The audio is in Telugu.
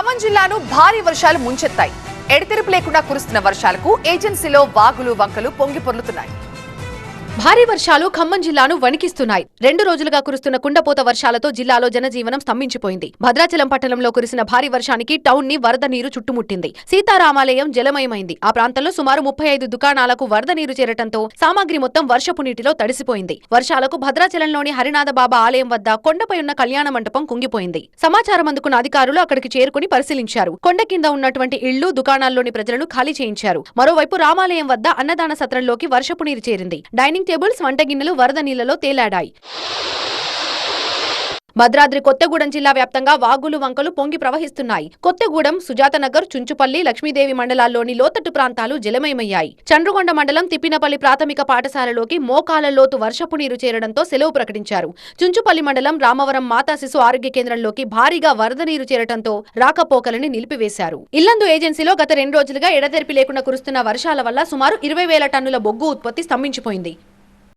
ఖమ్మం జిల్లాను భారీ వర్షాలు ముంచెత్తాయి. ఎడతెరిపి లేకుండా కురుస్తున్న వర్షాలకు ఏజెన్సీలో వాగులు వంకలు పొంగి పొర్లుతున్నాయి. భారీ వర్షాలు ఖమ్మం జిల్లాను వణికిస్తున్నాయి. రెండు రోజులుగా కురుస్తున్న కుండపోత వర్షాలతో జిల్లాలో జనజీవనం స్తంభించిపోయింది. భద్రాచలం పట్టణంలో కురిసిన భారీ వర్షానికి టౌన్ని వరద నీరు చుట్టుముట్టింది. సీతారామాలయం జలమయమైంది. ఆ ప్రాంతంలో సుమారు ముప్పై ఐదు దుకాణాలకు వరద నీరు చేరటంతో సామాగ్రి మొత్తం వర్షపు నీటిలో తడిసిపోయింది. వర్షాలకు భద్రాచలంలోని హరినాథ బాబా ఆలయం వద్ద కొండపై ఉన్న కళ్యాణ మండపం కుంగిపోయింది. సమాచారం అందుకున్న అధికారులు అక్కడికి చేరుకుని పరిశీలించారు. కొండ కింద ఉన్నటువంటి ఇళ్ళు దుకాణాల్లోని ప్రజలను ఖాళీ చేయించారు. మరోవైపు రామాలయం వద్ద అన్నదాన సత్రంలోకి వర్షపు నీరు చేరింది. డైనింగ్ వంట వంటగిన్నెలు వరద నీళ్ళలో తేలాడాయి. భద్రాద్రి కొత్తగూడెం జిల్లా వ్యాప్తంగా వాగులు వంకలు పొంగి ప్రవహిస్తున్నాయి. కొత్తగూడెం సుజాతనగర్ చుంచుపల్లి లక్ష్మీదేవి మండలాల్లోని లోతట్టు ప్రాంతాలు జలమయమయ్యాయి. చండ్రుగొండ మండలం తిప్పినపల్లి ప్రాథమిక పాఠశాలలోకి మోకాల లోతు వర్షపు నీరు చేరడంతో సెలవు ప్రకటించారు. చుంచుపల్లి మండలం రామవరం మాతా శిశు ఆరోగ్య కేంద్రంలోకి భారీగా వరద నీరు చేరడంతో రాకపోకలని నిలిపివేశారు. ఇల్లందు ఏజెన్సీలో గత రెండు రోజులుగా ఎడతెరిపి లేకుండా కురుస్తున్న వర్షాల వల్ల సుమారు ఇరవై వేల టన్నుల బొగ్గు ఉత్పత్తి స్తంభించిపోయింది.